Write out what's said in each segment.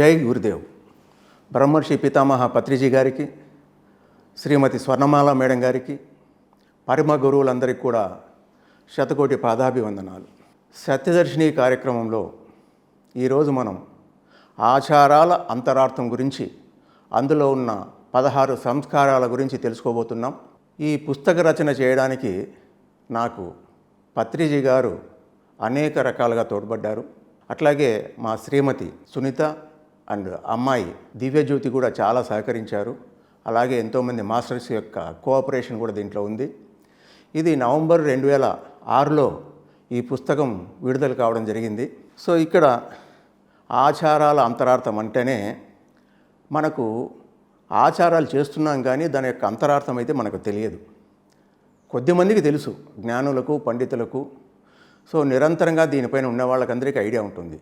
జై గురుదేవ్. బ్రహ్మర్షి పితామహ పత్రిజీ గారికి శ్రీమతి స్వర్ణమాల మేడం గారికి పరమ గురువులందరికీ కూడా శతకోటి పాదాభివందనాలు. సత్యదర్శిని కార్యక్రమంలో ఈరోజు మనం ఆచారాల అంతరార్థం గురించి అందులో ఉన్న పదహారు సంస్కారాల గురించి తెలుసుకోబోతున్నాం. ఈ పుస్తక రచన చేయడానికి నాకు పత్రిజీ గారు అనేక రకాలుగా తోడ్పడ్డారు. అట్లాగే మా శ్రీమతి సునీత అండ్ అమ్మాయి దివ్యజ్యోతి కూడా చాలా సహకరించారు. అలాగే ఎంతోమంది మాస్టర్స్ యొక్క కోఆపరేషన్ కూడా దీంట్లో ఉంది. ఇది నవంబర్ రెండు వేల ఆరులో ఈ పుస్తకం విడుదల కావడం జరిగింది. సో ఇక్కడ ఆచారాల అంతరార్థం అంటేనే మనకు ఆచారాలు చేస్తున్నాం కానీ దాని యొక్క అంతరార్థం అయితే మనకు తెలియదు. కొద్దిమందికి తెలుసు జ్ఞానులకు పండితులకు. సో నిరంతరంగా దీనిపైన ఉన్న వాళ్ళకందరికీ ఐడియా ఉంటుంది.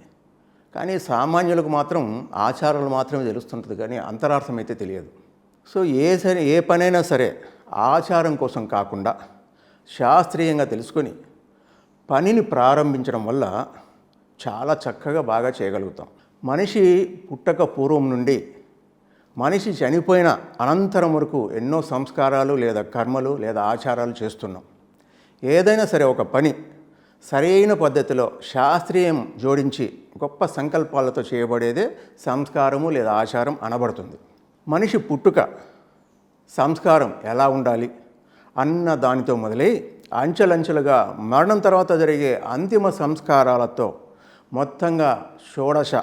కానీ సామాన్యులకు మాత్రం ఆచారాలు మాత్రమే తెలుస్తుంటుంది కానీ అంతరార్థం అయితే తెలియదు. సో ఏ సరే ఏ పనైనా సరే ఆచారం కోసం కాకుండా శాస్త్రీయంగా తెలుసుకొని పనిని ప్రారంభించడం వల్ల చాలా చక్కగా బాగా చేయగలుగుతాం. మనిషి పుట్టక పూర్వం నుండి మనిషి చనిపోయిన అనంతరం వరకు ఎన్నో సంస్కారాలు లేదా కర్మలు లేదా ఆచారాలు చేస్తున్నాం. ఏదైనా సరే ఒక పని సరైన పద్ధతిలో శాస్త్రీయం జోడించి గొప్ప సంకల్పాలతో చేయబడేదే సంస్కారము లేదా ఆచారం అనబడుతుంది. మనిషి పుట్టుక సంస్కారం ఎలా ఉండాలి? అన్న దానితో మొదలై అంచెలంచెలుగా మరణం తర్వాత జరిగే అంతిమ సంస్కారాలతో మొత్తంగా షోడశ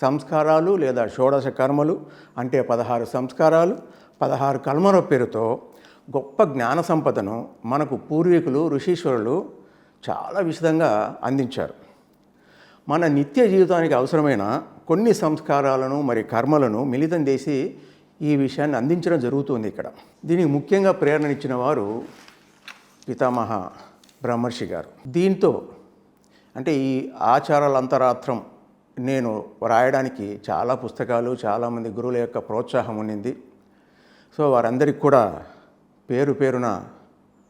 సంస్కారాలు లేదా షోడశ కర్మలు అంటే పదహారు సంస్కారాలు పదహారు కర్మల పేరుతో గొప్ప జ్ఞాన సంపదను మనకు పూర్వీకులు ఋషీశ్వరులు చాలా విశదంగా అందించారు. మన నిత్య జీవితానికి అవసరమైన కొన్ని సంస్కారాలను మరి కర్మలను మిళితం చేసి ఈ విషయాన్ని అందించడం జరుగుతుంది ఇక్కడ. దీనికి ముఖ్యంగా ప్రేరణనిచ్చిన వారు పితామహ బ్రహ్మర్షి గారు. దీంతో అంటే ఈ ఆచారాల అంతరాత్రం నేను రాయడానికి చాలా పుస్తకాలు చాలామంది గురువుల యొక్క ప్రోత్సాహం ఉండింది సో వారందరికీ కూడా పేరు పేరున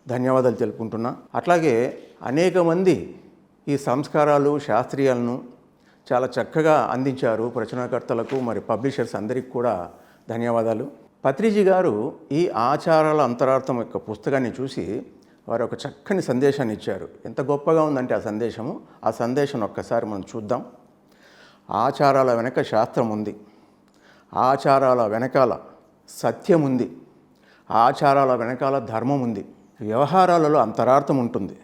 ధన్యవాదాలు తెలుపుకుంటున్నా. అట్లాగే అనేక మంది ఈ సంస్కారాలు శాస్త్రీయాలను చాలా చక్కగా అందించారు ప్రచురణకర్తలకు మరి పబ్లిషర్స్ అందరికీ కూడా ధన్యవాదాలు. పత్రిజీ గారు ఈ ఆచారాల అంతరార్థం యొక్క పుస్తకాన్ని చూసి వారు ఒక చక్కని సందేశాన్ని ఇచ్చారు. ఎంత గొప్పగా ఉందంటే ఆ సందేశము. ఆ సందేశం ఒక్కసారి మనం చూద్దాం. ఆచారాల వెనక శాస్త్రం ఉంది. ఆచారాల వెనకాల సత్యం ఉంది. ఆచారాల వెనకాల ధర్మం ఉంది. వ్యవహారాలలో అంతరార్థం ఉంటుంది.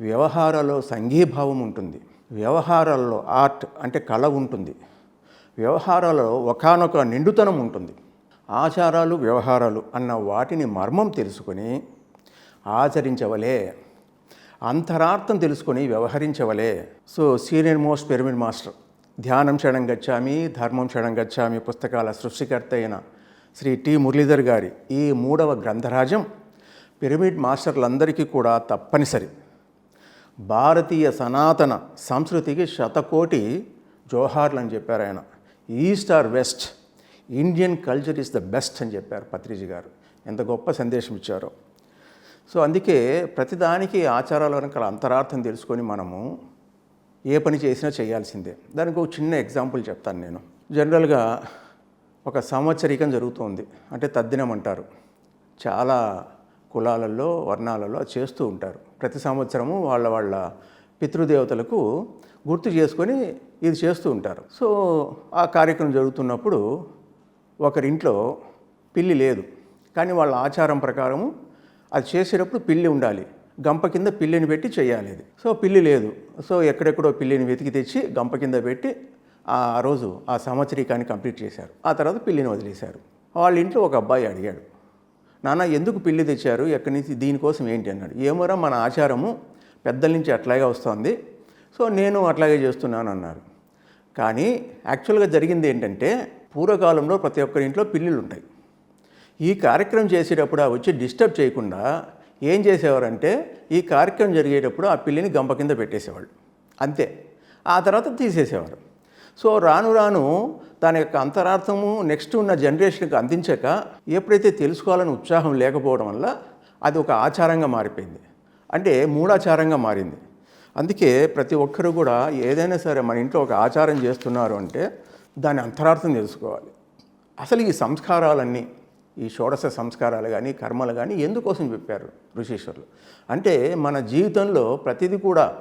వ్యవహారాల్లో సంఘీభావం ఉంటుంది. వ్యవహారాల్లో ఆర్ట్ అంటే కళ ఉంటుంది. వ్యవహారాలలో ఒకనొక నిండుతనం ఉంటుంది. ఆచారాలు వ్యవహారాలు అన్న వాటిని మర్మం తెలుసుకొని ఆచరించవలే. అంతరార్థం తెలుసుకొని వ్యవహరించవలే. So senior most pyramid master. ధ్యానం క్షణం గచ్చామి ధర్మం క్షణం గచ్చామి పుస్తకాల సృష్టికర్త అయిన శ్రీ టి. మురళీధర్ గారి ఈ మూడవ గ్రంథరాజం పిరమిడ్ మాస్టర్లందరికీ కూడా తప్పనిసరి. భారతీయ సనాతన సంస్కృతికి శతకోటి జోహార్లు అని చెప్పారు ఆయన. East or west Indian culture is the best అని చెప్పారు పత్రిజీ గారు. ఎంత గొప్ప సందేశం ఇచ్చారో. సో అందుకే ప్రతిదానికి ఆచారాల వెనకాల అంతరార్థం తెలుసుకొని మనము ఏ పని చేసినా చేయాల్సిందే. దానికి ఒక చిన్న ఎగ్జాంపుల్ చెప్తాను నేను. జనరల్గా ఒక సంవత్సరికం జరుగుతుంది. అంటే తద్దినం అంటారు. చాలా కులాలలో వర్ణాలలో అది చేస్తూ ఉంటారు. ప్రతి సంవత్సరము వాళ్ళ వాళ్ళ పితృదేవతలకు గుర్తు చేసుకొని ఇది చేస్తూ ఉంటారు. సో ఆ కార్యక్రమం జరుగుతున్నప్పుడు ఒకరింట్లో పిల్లి లేదు. కానీ వాళ్ళ ఆచారం ప్రకారము అది చేసేటప్పుడు పిల్లి ఉండాలి. గంప కింద పిల్లిని పెట్టి చేయాలి ఇది. సో పిల్లి లేదు. సో ఎక్కడెక్కడో పిల్లిని వెతికి తెచ్చి గంప కింద పెట్టి ఆ రోజు ఆ సంవత్సరీకాన్ని కంప్లీట్ చేశారు. ఆ తర్వాత పిల్లిని వదిలేశారు. వాళ్ళ ఇంట్లో ఒక అబ్బాయి అడిగాడు నాన్న ఎందుకు పిల్లి తెచ్చారు? ఎక్కడి నుంచి? దీనికోసం ఏంటి? అన్నాడు. ఏమోరా మన ఆచారము పెద్దల నుంచి అట్లాగే వస్తుంది. సో నేను అట్లాగే చేస్తున్నాను అన్నారు. కానీ యాక్చువల్గా జరిగింది ఏంటంటే పూర్వకాలంలో ప్రతి ఒక్కరి ఇంట్లో పిల్లులు ఉంటాయి. ఈ కార్యక్రమం చేసేటప్పుడు ఆ వచ్చి డిస్టర్బ్ చేయకుండా ఏం చేసేవారంటే ఈ కార్యక్రమం జరిగేటప్పుడు ఆ పిల్లిని గంప కింద పెట్టేసేవాళ్ళు. అంతే. ఆ తర్వాత తీసేసేవారు. సో రాను రాను దాని యొక్క అంతరార్థము నెక్స్ట్ ఉన్న జనరేషన్కి అందించాక ఎప్పుడైతే తెలుసుకోవాలని ఉత్సాహం లేకపోవడం వల్ల అది ఒక ఆచారంగా మారిపోయింది. అంటే మూడాచారంగా మారింది. అందుకే ప్రతి ఒక్కరు కూడా ఏదైనా సరే మన ఇంట్లో ఒక ఆచారం చేస్తున్నారు అంటే దాని అంతరార్థం తెలుసుకోవాలి. అసలు ఈ సంస్కారాలన్నీ ఈ షోడశ సంస్కారాలు కానీ కర్మలు కానీ ఎందుకోసం చెప్పారు ఋషీశ్వరులు? అంటే మన జీవితంలో ప్రతిదీ కూడా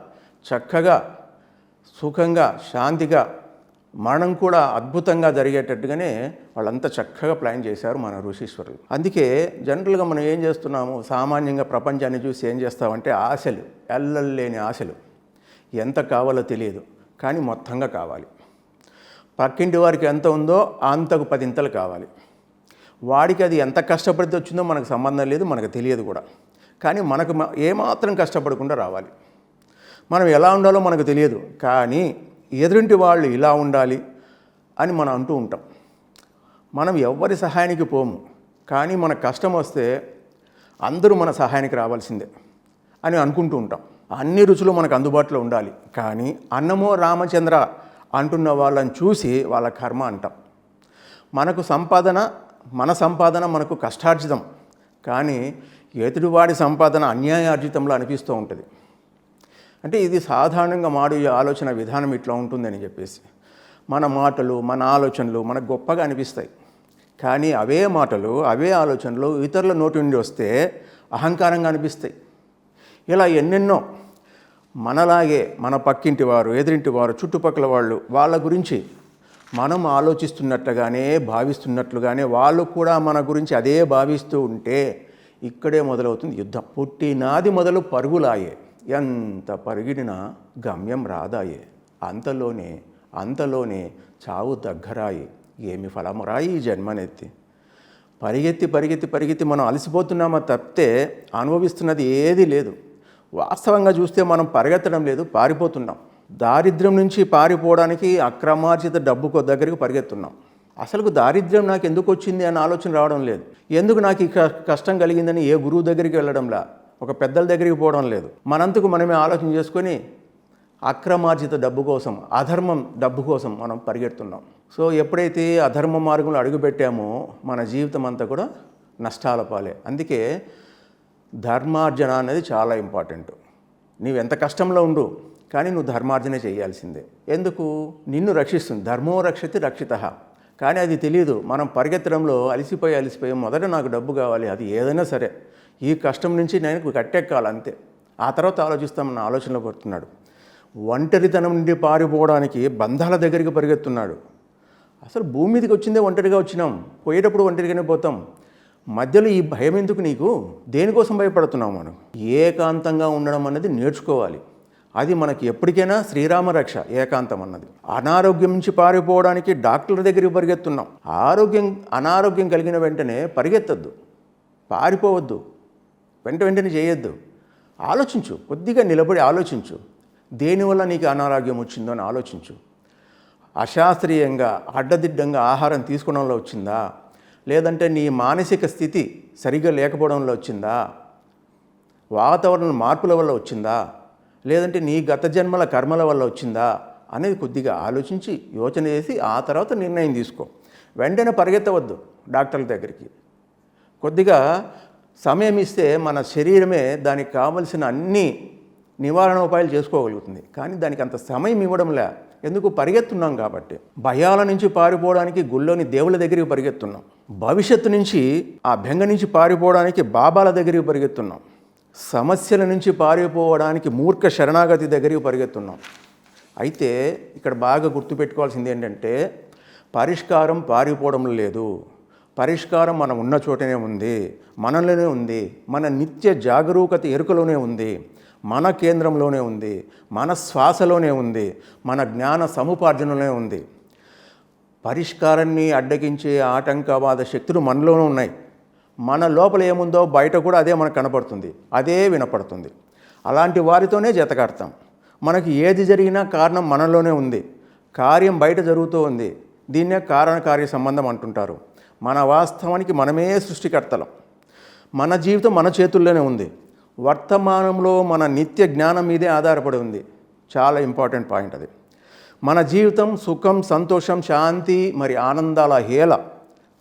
చక్కగా సుఖంగా శాంతిగా మరణం కూడా అద్భుతంగా జరిగేటట్టుగానే వాళ్ళంతా చక్కగా ప్లాన్ చేశారు మన ఋషీశ్వరులు. అందుకే జనరల్గా మనం ఏం చేస్తున్నాము? సామాన్యంగా ప్రపంచాన్ని చూసి ఏం చేస్తామంటే ఆశలు ఎల్లలేని ఆశలు. ఎంత కావాలో తెలియదు కానీ మొత్తంగా కావాలి. పక్కింటి వారికి ఎంత ఉందో అంతకు పదింతలు కావాలి. వాడికి అది ఎంత కష్టపడితే వచ్చిందో మనకు సంబంధం లేదు మనకు తెలియదు కూడా. కానీ మనకు మ- ఏమాత్రం కష్టపడకుండా రావాలి. మనం ఎలా ఉండాలో మనకు తెలియదు కానీ ఎదురింటి వాళ్ళు ఇలా ఉండాలి అని మనం అంటూ ఉంటాం. మనం ఎవ్వరి సహాయానికి పోము కానీ మన కష్టం వస్తే అందరూ మన సహాయానికి రావాల్సిందే అని అనుకుంటూ ఉంటాం. అన్ని రుచులు మనకు అందుబాటులో ఉండాలి కానీ అన్నమో రామచంద్ర అంటున్న వాళ్ళని చూసి వాళ్ళ కర్మ అంటాం. మనకు సంపాదన మన సంపాదన మనకు కష్టార్జితం కానీ ఎదుటివాడి సంపాదన అన్యాయార్జితంలో అనిపిస్తూ ఉంటుంది. అంటే ఇది సాధారణంగా మాడు ఆలోచన విధానం ఇట్లా ఉంటుందని చెప్పేసి. మన మాటలు మన ఆలోచనలు మనకు గొప్పగా అనిపిస్తాయి. కానీ అవే మాటలు అవే ఆలోచనలు ఇతరుల నోటి నుండి వస్తే అహంకారంగా అనిపిస్తాయి. ఇలా ఎన్నెన్నో మనలాగే మన పక్కింటి వారు ఎదురింటి వారు చుట్టుపక్కల వాళ్ళు వాళ్ళ గురించి మనం ఆలోచిస్తున్నట్లుగానే భావిస్తున్నట్లుగానే వాళ్ళు కూడా మన గురించి అదే భావిస్తూ ఉంటే ఇక్కడే మొదలవుతుంది యుద్ధం. పుట్టినాది మొదలు పరుగులాయే ఎంత పరిగిడినా గమ్యం రాదాయే. అంతలోనే అంతలోనే చావు దగ్గరాయి. ఏమి ఫలమురాయి ఈ జన్మనెత్తి? పరిగెత్తి పరిగెత్తి పరిగెత్తి మనం అలసిపోతున్నామా తప్పితే అనుభవిస్తున్నది ఏదీ లేదు. వాస్తవంగా చూస్తే మనం పరిగెత్తడం లేదు పారిపోతున్నాం. దారిద్ర్యం నుంచి పారిపోవడానికి అక్రమార్జిత డబ్బుకు దగ్గరికి పరిగెత్తున్నాం. అసలు దారిద్ర్యం నాకు ఎందుకు వచ్చింది అన్న ఆలోచన రావడం లేదు. ఎందుకు నాకు ఈ క- కష్టం కలిగిందని ఏ గురువు దగ్గరికి వెళ్ళడంలా? ఒక పెద్దల దగ్గరికి పోవడం లేదు. మనంతకు మనమే ఆలోచన చేసుకొని అక్రమార్జిత డబ్బు కోసం అధర్మం డబ్బు కోసం మనం పరిగెడుతున్నాం. సో ఎప్పుడైతే అధర్మ మార్గంలో అడుగుపెట్టామో మన జీవితం అంతా కూడా నష్టాల పాలే. అందుకే ధర్మార్జన అనేది చాలా ఇంపార్టెంట్. నీవు ఎంత కష్టంలో ఉండు కానీ నువ్వు ధర్మార్జన చేయాల్సిందే. ఎందుకు? నిన్ను రక్షిస్తుంది. ధర్మో రక్షతి రక్షిత. కానీ అది తెలియదు మనం పరిగెత్తడంలో అలసిపోయి అలసిపోయి మొదట నాకు డబ్బు కావాలి అది ఏదైనా సరే. ఈ కష్టం నుంచి నేను కట్టెక్కాలి అంతే. ఆ తర్వాత ఆలోచిస్తామన్న ఆలోచనలో పడుతున్నాడు. ఒంటరితనం నుండి పారిపోవడానికి బంధాల దగ్గరికి పరిగెత్తున్నాడు. అసలు భూమి మీదకి వచ్చిందే ఒంటరిగా వచ్చినాం. పోయేటప్పుడు ఒంటరిగానే పోతాం. మధ్యలో ఈ భయం ఎందుకు నీకు? దేనికోసం భయపడుతున్నాం మనం? ఏకాంతంగా ఉండడం అనేది నేర్చుకోవాలి. అది మనకి ఎప్పటికైనా శ్రీరామ రక్ష ఏకాంతం అన్నది. అనారోగ్యం నుంచి పారిపోవడానికి డాక్టర్ దగ్గరికి పరిగెత్తున్నాం. ఆరోగ్యం అనారోగ్యం కలిగిన వెంటనే పరిగెత్తద్దు. పారిపోవద్దు. వెంట వెంటనే చేయొద్దు. ఆలోచించు కొద్దిగా నిలబడి ఆలోచించు. దేనివల్ల నీకు అనారోగ్యం వచ్చిందో అని ఆలోచించు. అశాస్త్రీయంగా అడ్డదిడ్డంగా ఆహారం తీసుకోవడంలో వచ్చిందా? లేదంటే నీ మానసిక స్థితి సరిగ్గా లేకపోవడంలో వచ్చిందా? వాతావరణ మార్పుల వల్ల వచ్చిందా? లేదంటే నీ గత జన్మల కర్మల వల్ల వచ్చిందా? అనేది కొద్దిగా ఆలోచించి యోచన చేసి ఆ తర్వాత నిర్ణయం తీసుకో. వెంటనే పరిగెత్తవద్దు డాక్టర్ల దగ్గరికి. కొద్దిగా సమయం ఇస్తే మన శరీరమే దానికి కావలసిన అన్ని నివారణ ఉపాయాలు చేసుకోగలుగుతుంది. కానీ దానికి అంత సమయం ఇవ్వడంలే. ఎందుకు? పరిగెత్తున్నాం కాబట్టి. భయాల నుంచి పారిపోవడానికి గుళ్ళోని దేవుళ్ళ దగ్గరికి పరిగెత్తున్నాం. భవిష్యత్తు నుంచి ఆ బెంగ నుంచి పారిపోవడానికి బాబాల దగ్గరికి పరిగెత్తున్నాం. సమస్యల నుంచి పారిపోవడానికి మూర్ఖ శరణాగతి దగ్గరికి పరిగెత్తున్నాం. అయితే ఇక్కడ బాగా గుర్తుపెట్టుకోవాల్సింది ఏంటంటే పరిష్కారం పారిపోవడం లేదు. పరిష్కారం మనం ఉన్న చోటనే ఉంది మనలోనే ఉంది మన నిత్య జాగరూకత ఎరుకలోనే ఉంది మన కేంద్రంలోనే ఉంది మన శ్వాసలోనే ఉంది మన జ్ఞాన సముపార్జనలోనే ఉంది. పరిష్కారాన్ని అడ్డగించే ఆటంకవాద శక్తులు మనలోనే ఉన్నాయి. మన లోపల ఏముందో బయట కూడా అదే మనకు కనపడుతుంది అదే వినపడుతుంది. అలాంటి వారితోనే జతకడతాం. మనకి ఏది జరిగినా కారణం మనలోనే ఉంది. కార్యం బయట జరుగుతూ ఉంది. దీన్నే కారణ కార్య సంబంధం అంటుంటారు. మన వాస్తవానికి మనమే సృష్టికర్తలం. మన జీవితం మన చేతుల్లోనే ఉంది. వర్తమానంలో మన నిత్య జ్ఞానం మీదే ఆధారపడి ఉంది. చాలా ఇంపార్టెంట్ పాయింట్ అది. మన జీవితం సుఖం సంతోషం శాంతి మరి ఆనందాల హేళ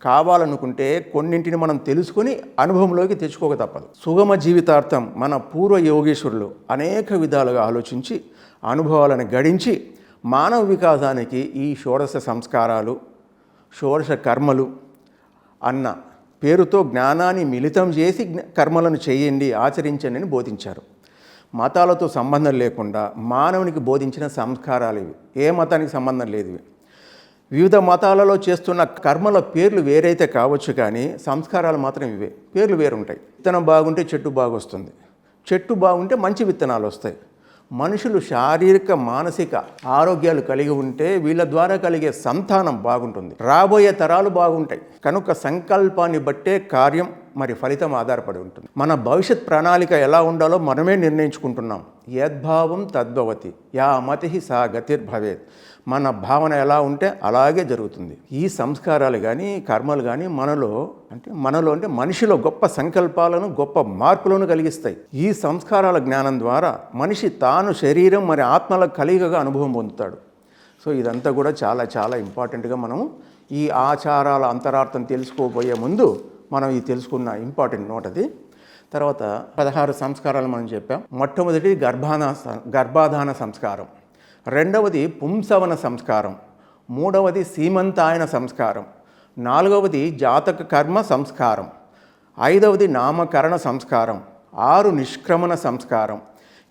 కావాలనుకుంటే కొన్నింటిని మనం తెలుసుకొని అనుభవంలోకి తెచ్చుకోక తప్పదు. సుగమ జీవితార్థం మన పూర్వ యోగేశ్వరులు అనేక విధాలుగా ఆలోచించి అనుభవాలను గడించి మానవ వికాసానికి ఈ షోడశ సంస్కారాలు షోడశ కర్మలు అన్న పేరుతో జ్ఞానాన్ని మిళితం చేసి కర్మలను చేయండి ఆచరించండి అని బోధించారు. మతాలతో సంబంధం లేకుండా మానవునికి బోధించిన సంస్కారాలు ఇవి. ఏ మతానికి సంబంధం లేదు ఇవి. వివిధ మతాలలో చేస్తున్న కర్మల పేర్లు వేరైతే కావచ్చు కానీ సంస్కారాలు మాత్రం ఇవే. పేర్లు వేరుంటాయి. విత్తనం బాగుంటే చెట్టు బాగొస్తుంది. చెట్టు బాగుంటే మంచి విత్తనాలు వస్తాయి. మనుషులు శారీరక మానసిక ఆరోగ్యాలు కలిగి ఉంటే వీళ్ళ ద్వారా కలిగే సంతానం బాగుంటుంది. రాబోయే తరాలు బాగుంటాయి. కనుక సంకల్పాన్ని బట్టే కార్యం మరి ఫలితం ఆధారపడి ఉంటుంది. మన భవిష్యత్ ప్రణాళిక ఎలా ఉండాలో మనమే నిర్ణయించుకుంటున్నాం. యద్భావం తద్భవతి యా మతి సా గతిర్భవేత్. మన భావన ఎలా ఉంటే అలాగే జరుగుతుంది. ఈ సంస్కారాలు కానీ కర్మలు కానీ మనలో అంటే మనలో అంటే మనిషిలో గొప్ప సంకల్పాలను గొప్ప మార్పులను కలిగిస్తాయి. ఈ సంస్కారాల జ్ఞానం ద్వారా మనిషి తాను శరీరం మరి ఆత్మల కలిగగా అనుభవం పొందుతాడు. సో ఇదంతా కూడా చాలా చాలా ఇంపార్టెంట్గా మనము ఈ ఆచారాల అంతరార్థం తెలుసుకోబోయే ముందు మనం ఇది తెలుసుకున్న ఇంపార్టెంట్ నోట్ అది. తర్వాత పదహారు సంస్కారాలు మనం చెప్పాం. మొట్టమొదటి గర్భాన గర్భాధాన సంస్కారం. రెండవది పుంసవన సంస్కారం. మూడవది సీమంతాయన సంస్కారం. నాలుగవది జాతక కర్మ సంస్కారం. ఐదవది నామకరణ సంస్కారం. ఆరు నిష్క్రమణ సంస్కారం.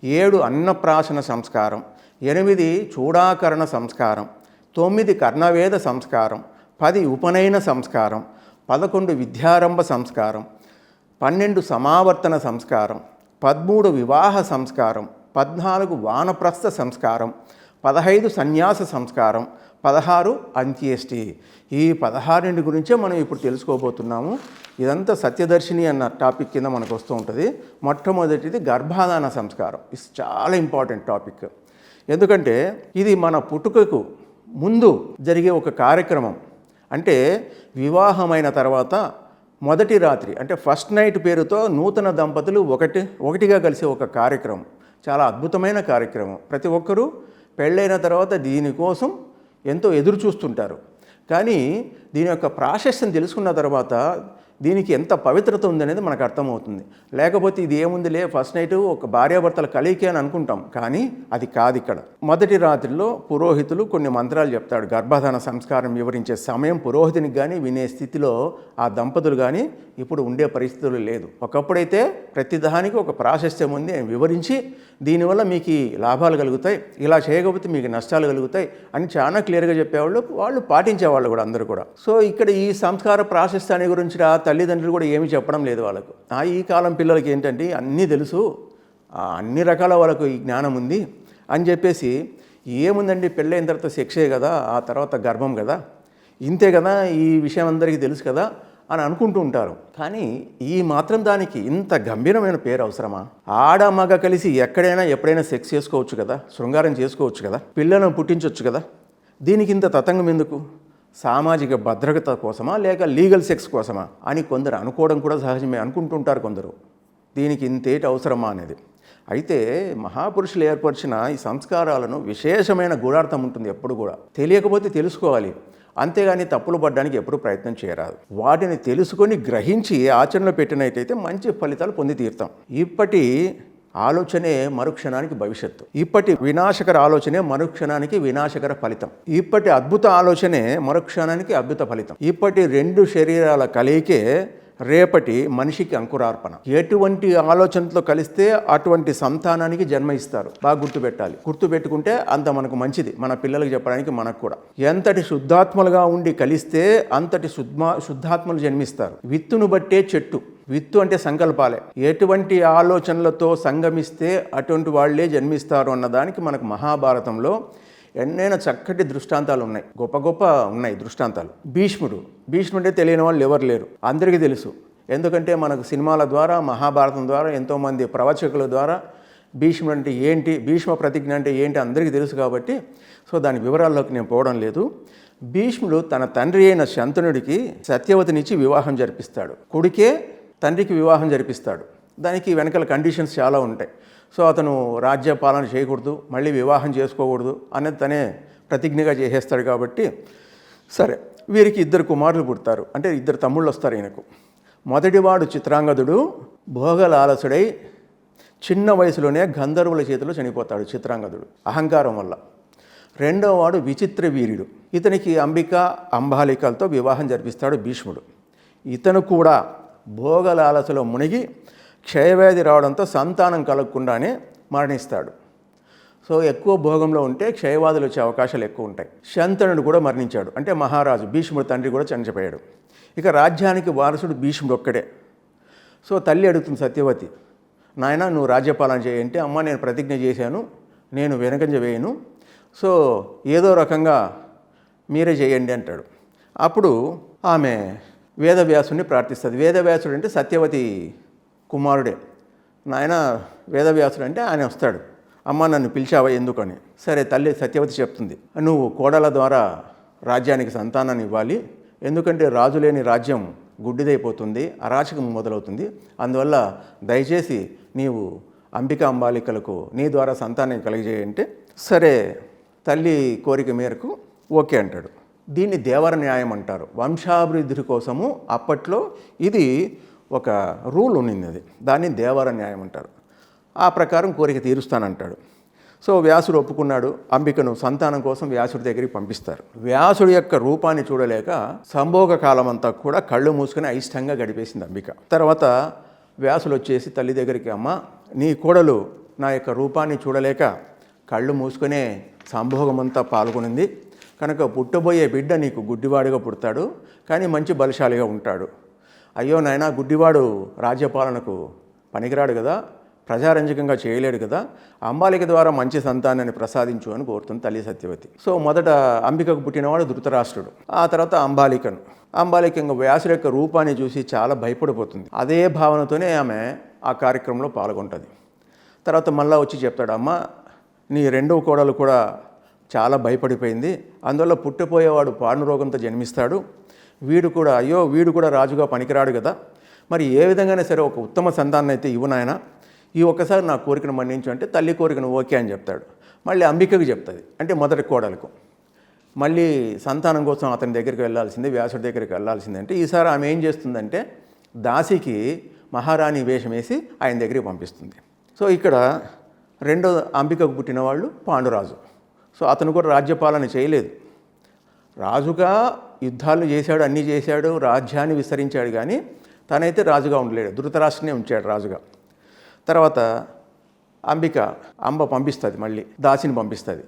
ఏడు అన్నప్రాశన సంస్కారం. ఎనిమిది చూడాకరణ సంస్కారం. తొమ్మిది కర్ణవేద సంస్కారం. పది ఉపనయన సంస్కారం. పదకొండు విద్యారంభ సంస్కారం పన్నెండు సమావర్తన సంస్కారం పదమూడు వివాహ సంస్కారం పద్నాలుగు వానప్రస్థ సంస్కారం పదహైదు సన్యాస సంస్కారం పదహారు అంత్యేష్టి ఈ పదహారింటి గురించే మనం ఇప్పుడు తెలుసుకోబోతున్నాము. ఇదంతా సత్యదర్శిని అన్న టాపిక్ కింద మనకు వస్తూ ఉంటుంది. మొట్టమొదటిది గర్భాధాన సంస్కారం. ఇది చాలా ఇంపార్టెంట్ టాపిక్. ఎందుకంటే ఇది మన పుట్టుకకు ముందు జరిగే ఒక కార్యక్రమం. అంటే వివాహమైన తర్వాత మొదటి రాత్రి అంటే ఫస్ట్ నైట్ పేరుతో నూతన దంపతులు ఒకటి ఒకటిగా కలిసే ఒక కార్యక్రమం. చాలా అద్భుతమైన కార్యక్రమం. ప్రతి ఒక్కరూ పెళ్ళైన తర్వాత దీనికోసం ఎంతో ఎదురు చూస్తుంటారు. కానీ దీని యొక్క ప్రాశస్యం తెలుసుకున్న తర్వాత దీనికి ఎంత పవిత్రత ఉందనేది మనకు అర్థమవుతుంది. లేకపోతే ఇది ఏముందిలే ఫస్ట్ నైట్ ఒక భార్యాభర్తల కలియికే అని అనుకుంటాం. కానీ అది కాదు ఇక్కడ. మొదటి రాత్రిలో పురోహితులు కొన్ని మంత్రాలు చెప్తాడు. గర్భధాన సంస్కారం వివరించే సమయం పురోహితునికి కానీ వినే స్థితిలో ఆ దంపతులు కానీ ఇప్పుడు ఉండే పరిస్థితులు లేదు. ఒకప్పుడైతే ప్రతిదానికి ఒక ప్రాశస్త్యం ఉంది అని వివరించి దీనివల్ల మీకు ఈ లాభాలు కలుగుతాయి. ఇలా చేయకపోతే మీకు నష్టాలు కలుగుతాయి అని చాలా క్లియర్గా చెప్పేవాళ్ళు వాళ్ళు పాటించేవాళ్ళు కూడా అందరూ కూడా. సో ఇక్కడ ఈ సంస్కార ప్రాశస్త్యాన్ని గురించి ఆ తల్లిదండ్రులు కూడా ఏమీ చెప్పడం లేదు వాళ్ళకు. ఆ ఈ కాలం పిల్లలకి ఏంటంటే అన్నీ తెలుసు. అన్ని రకాల వాళ్ళకు ఈ జ్ఞానం ఉంది. అని చెప్పేసి ఏముందండి పెళ్ళైన తర్వాత శిక్షే కదా ఆ తర్వాత గర్భం కదా ఇంతే కదా ఈ విషయం అందరికీ తెలుసు కదా అని అనుకుంటూ ఉంటారు. కానీ ఈ మాత్రం దానికి ఇంత గంభీరమైన పేరు అవసరమా? ఆడ మగ కలిసి ఎక్కడైనా ఎప్పుడైనా సెక్స్ చేసుకోవచ్చు కదా శృంగారం చేసుకోవచ్చు కదా పిల్లలను పుట్టించవచ్చు కదా దీనికి ఇంత తతంగం ఎందుకు? సామాజిక భద్రత కోసమా లేక లీగల్ సెక్స్ కోసమా అని కొందరు అనుకోవడం కూడా సహజమే అనుకుంటుంటారు కొందరు. దీనికి ఇంతేటి అవసరమా అనేది. అయితే మహాపురుషులు ఏర్పరిచిన ఈ సంస్కారాలను విశేషమైన గూఢార్థం ఉంటుంది ఎప్పుడు కూడా. తెలియకపోతే తెలుసుకోవాలి. అంతేగాని తప్పులు పడడానికి ఎప్పుడు ప్రయత్నం చేయరాదు. వాటిని తెలుసుకొని గ్రహించి ఆచరణలో పెట్టినట్టయితే మంచి ఫలితాలు పొంది తీరుతాం. ఇప్పటి ఆలోచనే మరుక్షణానికి భవిష్యత్తు. ఇప్పటి వినాశకర ఆలోచనే మరుక్షణానికి వినాశకర ఫలితం. ఇప్పటి అద్భుత ఆలోచనే మరుక్షణానికి అద్భుత ఫలితం. ఇప్పటి రెండు శరీరాల కలయికే రేపటి మనిషికి అంకురార్పణ. ఎటువంటి ఆలోచనతో కలిస్తే అటువంటి సంతానానికి జన్మ ఇస్తారు. బాగా గుర్తుపెట్టాలి. గుర్తుపెట్టుకుంటే అంత మనకు మంచిది. మన పిల్లలకు చెప్పడానికి మనకు కూడా. ఎంతటి శుద్ధాత్మలుగా ఉండి కలిస్తే అంతటి శుద్మా శుద్ధాత్మలు జన్మిస్తారు. విత్తును బట్టే చెట్టు. విత్తు అంటే సంకల్పాలే. ఎటువంటి ఆలోచనలతో సంగమిస్తే అటువంటి వాళ్ళే జన్మిస్తారు అన్నదానికి మనకు మహాభారతంలో ఎన్నైనా చక్కటి దృష్టాంతాలు ఉన్నాయి. గొప్ప గొప్ప ఉన్నాయి దృష్టాంతాలు. భీష్ముడు. భీష్ముడే తెలియని వాళ్ళు ఎవరు లేరు. అందరికీ తెలుసు. ఎందుకంటే మనకు సినిమాల ద్వారా మహాభారతం ద్వారా ఎంతోమంది ప్రవచకుల ద్వారా భీష్ముడు అంటే ఏంటి భీష్మ ప్రతిజ్ఞ అంటే ఏంటి అందరికీ తెలుసు కాబట్టి సో దాని వివరాల్లోకి నేను పోవడం లేదు. భీష్ముడు తన తండ్రి అయిన శంతనుడికి సత్యవతినిచ్చి వివాహం జరిపిస్తాడు. కొడుకే తండ్రికి వివాహం జరిపిస్తాడు. దానికి వెనకాల కండిషన్స్ చాలా ఉంటాయి. సో అతను రాజ్య పాలన చేయకూడదు మళ్ళీ వివాహం చేసుకోకూడదు అనేది తనే ప్రతిజ్ఞగా చేసేస్తాడు కాబట్టి సరే వీరికి ఇద్దరు కుమారులు పుడతారు. అంటే ఇద్దరు తమ్ముళ్ళు వస్తారు ఈయనకు. మొదటివాడు చిత్రాంగదుడు భోగలాలసుడై చిన్న వయసులోనే గంధర్వుల చేతిలో చనిపోతాడు చిత్రాంగదుడు అహంకారం వల్ల. రెండో వాడు విచిత్ర వీరుడు. ఇతనికి అంబిక అంబాలికలతో వివాహం జరిపిస్తాడు భీష్ముడు. ఇతను కూడా భోగలాలసలో మునిగి క్షయవ్యాధి రావడంతో సంతానం కలగకుండానే మరణిస్తాడు. సో ఎక్కువ భోగంలో ఉంటే క్షయవాదులు వచ్చే అవకాశాలు ఎక్కువ ఉంటాయి. శంతనుడు కూడా మరణించాడు. అంటే మహారాజు భీష్ముడు తండ్రి కూడా చనిపోయాడు. ఇక రాజ్యానికి వారసుడు భీష్ముడు ఒక్కడే. సో తల్లి అడుగుతుంది సత్యవతి నాయన నువ్వు రాజ్యపాలన చేయంటే అమ్మ నేను ప్రతిజ్ఞ చేశాను నేను వెనకంజ వేయను. సో ఏదో రకంగా మీరే చేయండి అంటాడు. అప్పుడు ఆమె వేదవ్యాసుని ప్రార్థిస్తుంది. వేదవ్యాసుడు అంటే సత్యవతి కుమారుడే. నాయన వేదవ్యాసుడు అంటే ఆయన వస్తాడు. అమ్మ నన్ను పిలిచావా ఎందుకని? సరే తల్లి సత్యవతి చెప్తుంది. నువ్వు కోడల ద్వారా రాజ్యానికి సంతానాన్ని ఇవ్వాలి. ఎందుకంటే రాజు లేని రాజ్యం గుడ్డిదైపోతుంది అరాచకం మొదలవుతుంది. అందువల్ల దయచేసి నీవు అంబికా అంబాలికలకు నీ ద్వారా సంతానం కలిగజేయంటే సరే తల్లి కోరిక మేరకు ఓకే అంటాడు. దీన్ని దేవర న్యాయం అంటారు. వంశాభివృద్ధి కోసము అప్పట్లో ఇది ఒక రూల్ ఉన్నింది అది. దాన్ని దేవర న్యాయం అంటారు. ఆ ప్రకారం కోరిక తీరుస్తానంటాడు. సో వ్యాసుడు ఒప్పుకున్నాడు. అంబికను సంతానం కోసం వ్యాసుడి దగ్గరికి పంపిస్తారు. వ్యాసుడి యొక్క రూపాన్ని చూడలేక సంభోగ కాలం అంతా కూడా కళ్ళు మూసుకుని అయిష్టంగా గడిపేసింది అంబిక. తర్వాత వ్యాసులు వచ్చేసి తల్లి దగ్గరికి అమ్మ నీ కోడలు నా యొక్క రూపాన్ని చూడలేక కళ్ళు మూసుకునే సంభోగమంతా పాల్గొనింది. కనుక పుట్టబోయే బిడ్డ నీకు గుడ్డివాడిగా పుడతాడు. కానీ మంచి బలశాలిగా ఉంటాడు. అయ్యో నాయనా గుడ్డివాడు రాజ్యపాలనకు పనికిరాడు కదా ప్రజారంజకంగా చేయలేడు కదా అంబాలిక ద్వారా మంచి సంతానాన్ని ప్రసాదించు అని కోరుతుంది తల్లి సత్యవతి. సో మొదట అంబికకు పుట్టినవాడు ధృతరాష్ట్రుడు ఆ తర్వాత అంబాలికను. అంబాలిక ఇంకా వ్యాసుడి యొక్క రూపాన్ని చూసి చాలా భయపడిపోతుంది. అదే భావనతోనే ఆమె ఆ కార్యక్రమంలో పాల్గొంటుంది. తర్వాత మళ్ళా వచ్చి చెప్తాడు అమ్మ నీ రెండవ కోడలు కూడా చాలా భయపడిపోయింది. అందువల్ల పుట్టిపోయేవాడు పాండురోగంతో జన్మిస్తాడు. వీడు కూడా అయ్యో వీడు కూడా రాజుగా పనికిరాడు కదా. మరి ఏ విధంగానే సరే ఒక ఉత్తమ సంతానం అయితే ఇవ్వనాయన ఈ ఒక్కసారి నా కోరికను మన్నించు అంటే తల్లి కోరికను ఓకే అని చెప్తాడు. మళ్ళీ అంబికకు చెప్తుంది అంటే మొదటి కోడలకు. మళ్ళీ సంతానం కోసం అతని దగ్గరికి వెళ్ళాల్సిందే వ్యాసుడి దగ్గరికి వెళ్ళాల్సిందంటే అంటే ఈసారి ఆమె ఏం చేస్తుందంటే దాసికి మహారాణి వేషం వేసి ఆయన దగ్గరికి పంపిస్తుంది. సో ఇక్కడ రెండో అంబికకు పుట్టిన వాళ్ళు పాండురాజు. సో అతను కూడా రాజ్యపాలన చేయలేదు. రాజుగా యుద్ధాలు చేశాడు అన్నీ చేశాడు రాజ్యాన్ని విస్తరించాడు కానీ తనైతే రాజుగా ఉండలేడు. ధృతరాష్ట్రనే ఉంచాడు రాజుగా. తర్వాత అంబిక అంబ పంపిస్తుంది మళ్ళీ దాసిని పంపిస్తుంది.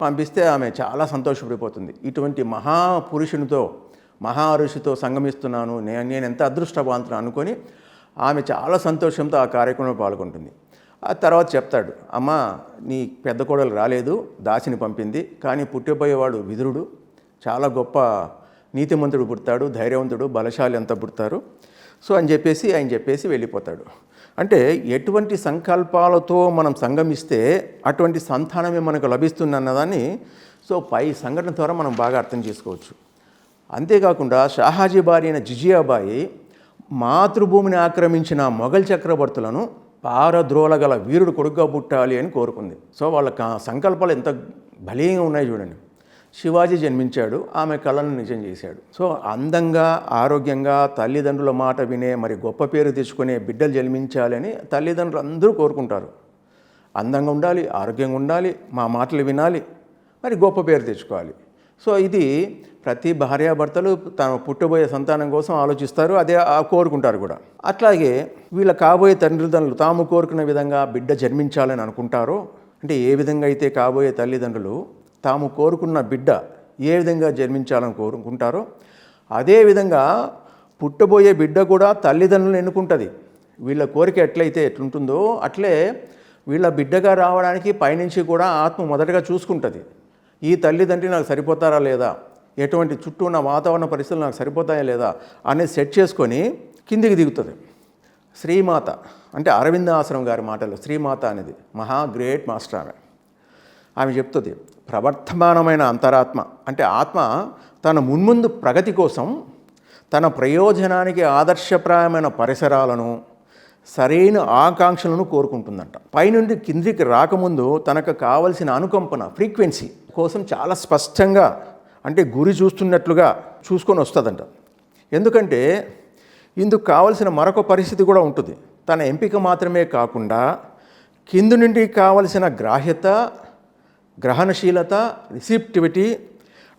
పంపిస్తే ఆమె చాలా సంతోషపడిపోతుంది. ఇటువంటి మహాపురుషునితో మహా ఋషితో సంగమిస్తున్నాను నేను నేను ఎంత అదృష్టవంతును అనుకొని ఆమె చాలా సంతోషంతో ఆ కార్యక్రమంలో పాల్గొంటుంది. ఆ తర్వాత చెప్తాడు అమ్మ నీ పెద్ద కోడలు రాలేదు దాసిని పంపింది కానీ పుట్టిపోయేవాడు విదురుడు చాలా గొప్ప నీతిమంతుడు పుడతాడు ధైర్యవంతుడు బలశాలి అంతా పుడతారు. సో అని చెప్పేసి ఆయన చెప్పేసి వెళ్ళిపోతాడు. అంటే ఎటువంటి సంకల్పాలతో మనం సంగమిస్తే అటువంటి సంతానమే మనకు లభిస్తుంది అన్నదాన్ని సో పై సంఘటన ద్వారా మనం బాగా అర్థం చేసుకోవచ్చు. అంతేకాకుండా షాహాజీ భార్య అయిన జిజియాబాయి మాతృభూమిని ఆక్రమించిన మొఘల్ చక్రవర్తులను పారద్రోలగల వీరుడు కొడుగ్గా పుట్టాలి అని కోరుకుంది. సో వాళ్ళ కా- సంకల్పాలు ఎంత బలీయంగా ఉన్నాయి చూడండి. శివాజీ జన్మించాడు. ఆమె కళను నిజం చేశాడు. సో అందంగా ఆరోగ్యంగా తల్లిదండ్రుల మాట వినే మరి గొప్ప పేరు తెచ్చుకునే బిడ్డలు జన్మించాలని తల్లిదండ్రులు అందరూ కోరుకుంటారు. అందంగా ఉండాలి ఆరోగ్యంగా ఉండాలి మా మాటలు వినాలి మరి గొప్ప పేరు తెచ్చుకోవాలి. సో ఇది ప్రతి భార్యాభర్తలు తాను పుట్టబోయే సంతానం కోసం ఆలోచిస్తారు అదే ఆ కోరుకుంటారు కూడా. అట్లాగే వీళ్ళ కాబోయే తల్లిదండ్రులు తాము కోరుకున్న విధంగా బిడ్డ జన్మించాలని అనుకుంటారో అంటే ఏ విధంగా అయితే కాబోయే తల్లిదండ్రులు తాము కోరుకున్న బిడ్డ ఏ విధంగా జన్మించాలని కోరుకుంటారో అదేవిధంగా పుట్టబోయే బిడ్డ కూడా తల్లిదండ్రులను ఎన్నుకుంటుంది. వీళ్ళ కోరిక ఎట్లయితే ఎట్లుంటుందో అట్లే వీళ్ళ బిడ్డగా రావడానికి పైనుంచి కూడా ఆత్మ మొదటగా చూసుకుంటుంది. ఈ తల్లిదండ్రి నాకు సరిపోతారా లేదా? ఎటువంటి చుట్టూ ఉన్న వాతావరణ పరిస్థితులు నాకు సరిపోతాయా లేదా? అనేది సెట్ చేసుకొని కిందికి దిగుతుంది. శ్రీమాత అంటే అరవింద ఆశ్రమం గారి మాటలు. శ్రీమాత అనేది మహా గ్రేట్ మాస్టర్ ఆమె. ఆమె చెప్తుంది ప్రవర్తమానమైన అంతరాత్మ. అంటే ఆత్మ తన మున్ముందు ప్రగతి కోసం తన ప్రయోజనానికి ఆదర్శప్రాయమైన పరిసరాలను సరైన ఆకాంక్షలను కోరుకుంటుందంట. పైనుండి కిందికి రాకముందు తనకు కావలసిన అనుకంపన ఫ్రీక్వెన్సీ కోసం చాలా స్పష్టంగా అంటే గురి చూస్తున్నట్లుగా చూసుకొని వస్తుందంట. ఎందుకంటే ఇందుకు కావలసిన మరొక పరిస్థితి కూడా ఉంటుంది. తన ఎంపిక మాత్రమే కాకుండా కింది నుండి కావలసిన గ్రాహ్యత గ్రహణశీలత రిసిప్టివిటీ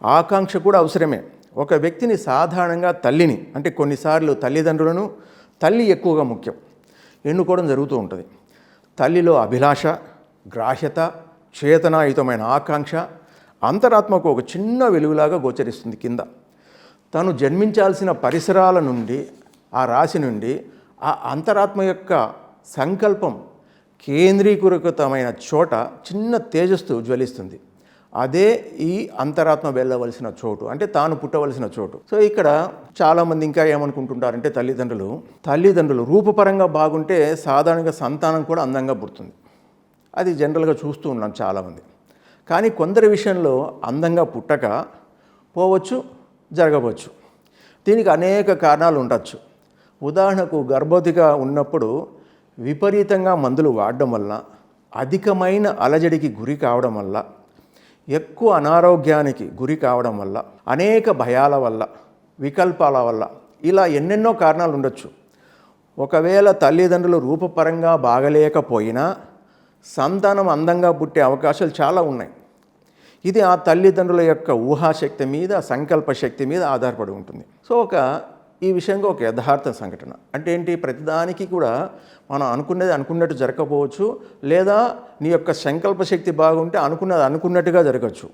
ఆకాంక్ష కూడా అవసరమే. ఒక వ్యక్తిని సాధారణంగా తల్లిని అంటే కొన్నిసార్లు తల్లిదండ్రులను తల్లి ఎక్కువగా ముఖ్యం. ఎన్నుకోవడం జరుగుతూ ఉంటుంది. తల్లిలో అభిలాష గ్రాహ్యత చేతనాయుతమైన ఆకాంక్ష అంతరాత్మకు ఒక చిన్న వెలుగులాగా గోచరిస్తుంది కింద. తను జన్మించాల్సిన పరిసరాల నుండి ఆ రాశి నుండి ఆ అంతరాత్మ యొక్క సంకల్పం కేంద్రీకృతమైన చోట చిన్న తేజస్సు జ్వలిస్తుంది. అదే ఈ అంతరాత్మ వెళ్ళవలసిన చోటు అంటే తాను పుట్టవలసిన చోటు. సో ఇక్కడ చాలామంది ఇంకా ఏమనుకుంటుంటారంటే తల్లిదండ్రులు తల్లిదండ్రులు రూపపరంగా బాగుంటే సాధారణంగా సంతానం కూడా అందంగా పుడుతుంది. అది జనరల్గా చూస్తూ ఉన్నాం చాలామంది. కానీ కొందరి విషయంలో అందంగా పుట్టక పోవచ్చు జరగవచ్చు. దీనికి అనేక కారణాలు ఉండొచ్చు. ఉదాహరణకు గర్భవతిగా ఉన్నప్పుడు విపరీతంగా మందులు వాడడం వల్ల అధికమైన అలజడికి గురి కావడం వల్ల ఎక్కువ అనారోగ్యానికి గురి కావడం వల్ల అనేక భయాల వల్ల వికల్పాల వల్ల ఇలా ఎన్నెన్నో కారణాలు ఉండొచ్చు. ఒకవేళ తల్లిదండ్రులు రూపపరంగా బాగలేకపోయినా సంతానం అందంగా పుట్టే అవకాశాలు చాలా ఉన్నాయి. ఇది ఆ తల్లిదండ్రుల యొక్క ఊహాశక్తి మీద సంకల్ప శక్తి మీద ఆధారపడి ఉంటుంది. సో ఒక ఈ విషయంగా ఒక యథార్థ సంఘటన. అంటే ఏంటి? ప్రతిదానికి కూడా మనం అనుకున్నది అనుకున్నట్టు జరగకపోవచ్చు లేదా నీ యొక్క సంకల్ప శక్తి బాగుంటే అనుకున్నది అనుకున్నట్టుగా జరగచ్చు.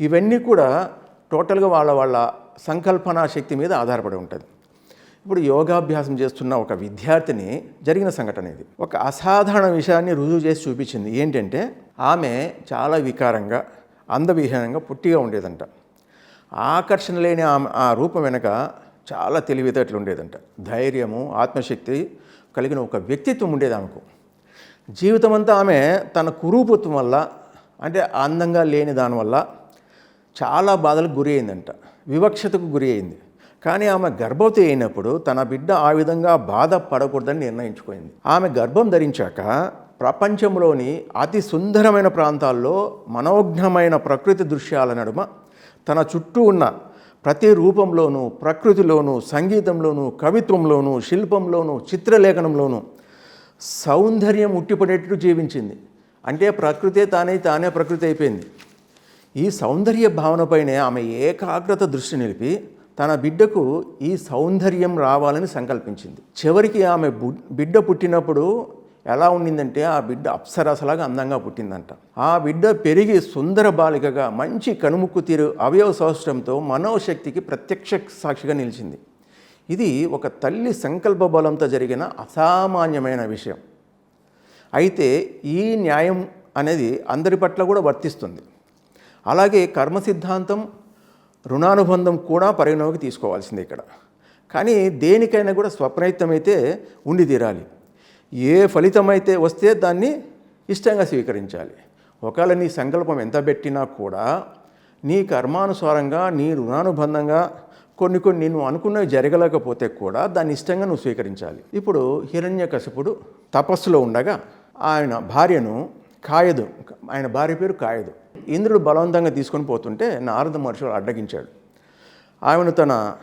ఇవన్నీ కూడా టోటల్గా వాళ్ళ వాళ్ళ సంకల్పన శక్తి మీద ఆధారపడి ఉంటుంది. ఇప్పుడు యోగాభ్యాసం చేస్తున్న ఒక విద్యార్థిని జరిగిన సంఘటన ఇది. ఒక అసాధారణ విషయాన్ని రుజువు చేసి చూపించింది. ఏంటంటే ఆమె చాలా వికారంగా అందవిహీనంగా పుట్టిగా ఉండేదంట. ఆకర్షణ లేని ఆమె ఆ రూపం వెనక చాలా తెలివితేటలు ఉండేదంట. ధైర్యము ఆత్మశక్తి కలిగిన ఒక వ్యక్తిత్వం ఉండేది ఆమెకు. జీవితం అంతా ఆమె తన కురూపత్వం వల్ల అంటే అందంగా లేని దానివల్ల చాలా బాధలకు గురి అయిందంట. వివక్షతకు గురి అయింది. కానీ ఆమె గర్భవతి అయినప్పుడు తన బిడ్డ ఆ విధంగా బాధపడకూడదని నిర్ణయించుకుంది. ఆమె గర్భం ధరించాక ప్రపంచంలోని అతి సుందరమైన ప్రాంతాల్లో మనోజ్ఞమైన ప్రకృతి దృశ్యాల నడుమ తన చుట్టూ ఉన్న ప్రతి రూపంలోనూ ప్రకృతిలోనూ సంగీతంలోనూ కవిత్వంలోనూ శిల్పంలోనూ చిత్రలేఖనంలోనూ సౌందర్యం ఉట్టిపడేట్టు జీవించింది. అంటే ప్రకృతే తానే తానే ప్రకృతి అయిపోయింది. ఈ సౌందర్య భావనపైనే ఆమె ఏకాగ్రత దృష్టి నిలిపి తన బిడ్డకు ఈ సౌందర్యం రావాలని సంకల్పించింది. చివరికి ఆమె బిడ్డ పుట్టినప్పుడు ఎలా ఉండిందంటే ఆ బిడ్డ అప్సరసలాగా అందంగా పుట్టిందంట. ఆ బిడ్డ పెరిగి సుందర బాలికగా మంచి కనుముక్కు తీరు అవయవ సౌష్టంతో మనోశక్తికి ప్రత్యక్ష సాక్షిగా నిలిచింది. ఇది ఒక తల్లి సంకల్ప బలంతో జరిగిన అసామాన్యమైన విషయం. అయితే ఈ న్యాయం అనేది అందరి పట్ల కూడా వర్తిస్తుంది. అలాగే కర్మ సిద్ధాంతం రుణానుబంధం కూడా పరిగణలోకి తీసుకోవాల్సిందే ఇక్కడ. కానీ దేనికైనా కూడా స్వప్రయత్నం అయితే ఉండి తీరాలి. ఏ ఫలితం అయితే వస్తే దాన్ని ఇష్టంగా స్వీకరించాలి. ఒకవేళ నీ సంకల్పం ఎంత పెట్టినా కూడా నీ కర్మానుసారంగా నీ రుణానుబంధంగా కొన్ని కొన్ని నేను అనుకున్నవి జరగలేకపోతే కూడా దాన్ని ఇష్టంగా నువ్వు స్వీకరించాలి. ఇప్పుడు హిరణ్యకశిపుడు తపస్సులో ఉండగా ఆయన భార్యను కాయదు. ఆయన భార్య పేరు కాయదు. ఇంద్రుడు బలవంతంగా తీసుకొని పోతుంటే నారద మహర్షులు అడ్డగించాడు. ఆమెను తన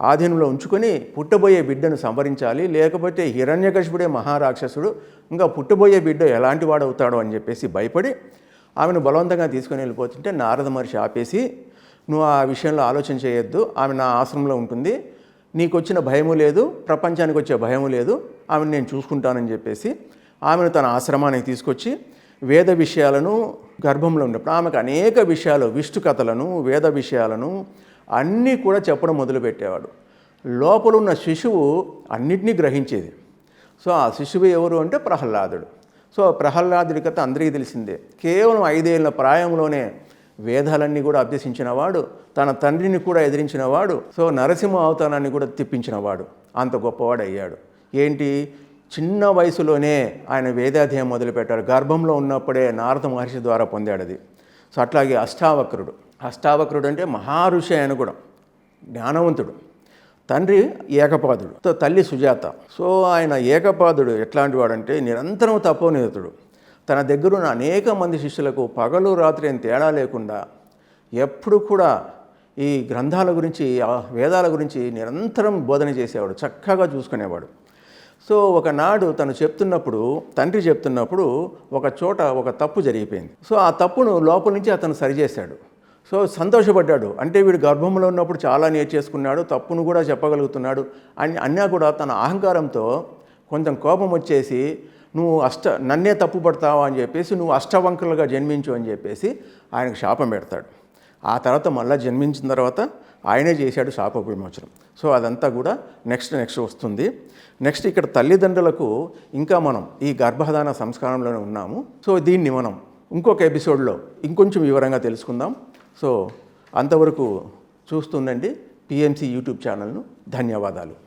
ఆధీనంలో ఉంచుకొని పుట్టబోయే బిడ్డను సంవరించాలి. లేకపోతే హిరణ్యకశిపుడే మహారాక్షసుడు. ఇంకా పుట్టబోయే బిడ్డ ఎలాంటి వాడవుతాడో అని చెప్పేసి భయపడి ఆమెను బలవంతంగా తీసుకొని వెళ్ళిపోతుంటే నారద మహర్షి ఆపేసి నువ్వు ఆ విషయంలో ఆలోచన చేయొద్దు. ఆమె నా ఆశ్రమంలో ఉంటుంది. నీకు వచ్చిన భయము లేదు. ప్రపంచానికి వచ్చే భయము లేదు. ఆమెను నేను చూసుకుంటానని చెప్పేసి ఆమెను తన ఆశ్రమానికి తీసుకొచ్చి వేద విషయాలను గర్భంలో ఉన్నప్పుడు ఆమెకు అనేక విషయాలు విష్ణు కథలను వేద విషయాలను అన్నీ కూడా చెప్పడం మొదలుపెట్టేవాడు. లోపల ఉన్న శిశువు అన్నిటినీ గ్రహించేది. సో ఆ శిశువు ఎవరు అంటే ప్రహ్లాదుడు. సో ప్రహ్లాదుడి కథ అందరికీ తెలిసిందే. కేవలం ఐదేళ్ళ ప్రాయంలోనే వేదాలన్నీ కూడా అభ్యసించినవాడు తన తండ్రిని కూడా ఎదిరించినవాడు సో నరసింహ అవతారాన్ని కూడా తిప్పించినవాడు అంత గొప్పవాడు అయ్యాడు ఏంటి? చిన్న వయసులోనే ఆయన వేదాధ్యాయం మొదలుపెట్టాడు. గర్భంలో ఉన్నప్పుడే నారద మహర్షి ద్వారా పొందాడు అది సో అట్లాగే అష్టావక్రుడు. అష్టావక్రుడు అంటే మహారుషి అని కూడా జ్ఞానవంతుడు. తండ్రి ఏకపాదుడు తల్లి సుజాత. సో ఆయన ఏకపాదుడు ఎట్లాంటి వాడంటే నిరంతరం తపోనిరతుడు తన దగ్గరున్న అనేక మంది శిష్యులకు పగలు రాత్రి అని తేడా లేకుండా ఎప్పుడు కూడా ఈ గ్రంథాల గురించి ఆ వేదాల గురించి నిరంతరం బోధన చేసేవాడు చక్కగా చూసుకునేవాడు. సో ఒకనాడు తను చెప్తున్నప్పుడు తండ్రి చెప్తున్నప్పుడు ఒక చోట ఒక తప్పు జరిగిపోయింది. సో ఆ తప్పును లోపల నుంచి అతను సరిచేశాడు. సో సంతోషపడ్డాడు. అంటే వీడు గర్భంలో ఉన్నప్పుడు చాలా నేర్చేసుకున్నాడు తప్పును కూడా చెప్పగలుగుతున్నాడు. అని అన్నా కూడా తన అహంకారంతో కొంచెం కోపం వచ్చేసి నువ్వు అష్ట నన్నే తప్పు పడతావా? అని చెప్పేసి నువ్వు అష్టవంకలుగా జన్మించు అని చెప్పేసి ఆయనకు శాపం పెడతాడు. ఆ తర్వాత మళ్ళీ జన్మించిన తర్వాత ఆయనే చేశాడు శాప విమోచనం. సో అదంతా కూడా నెక్స్ట్ నెక్స్ట్ వస్తుంది. నెక్స్ట్ ఇక్కడ తల్లిదండ్రులకు ఇంకా మనం ఈ గర్భధాన సంస్కారంలోనే ఉన్నాము. సో దీన్ని మనం ఇంకొక ఎపిసోడ్లో ఇంకొంచెం వివరంగా తెలుసుకుందాం. సో అంతవరకు చూస్తుండండి పిఎంసి యూట్యూబ్ ఛానల్ను. ధన్యవాదాలు.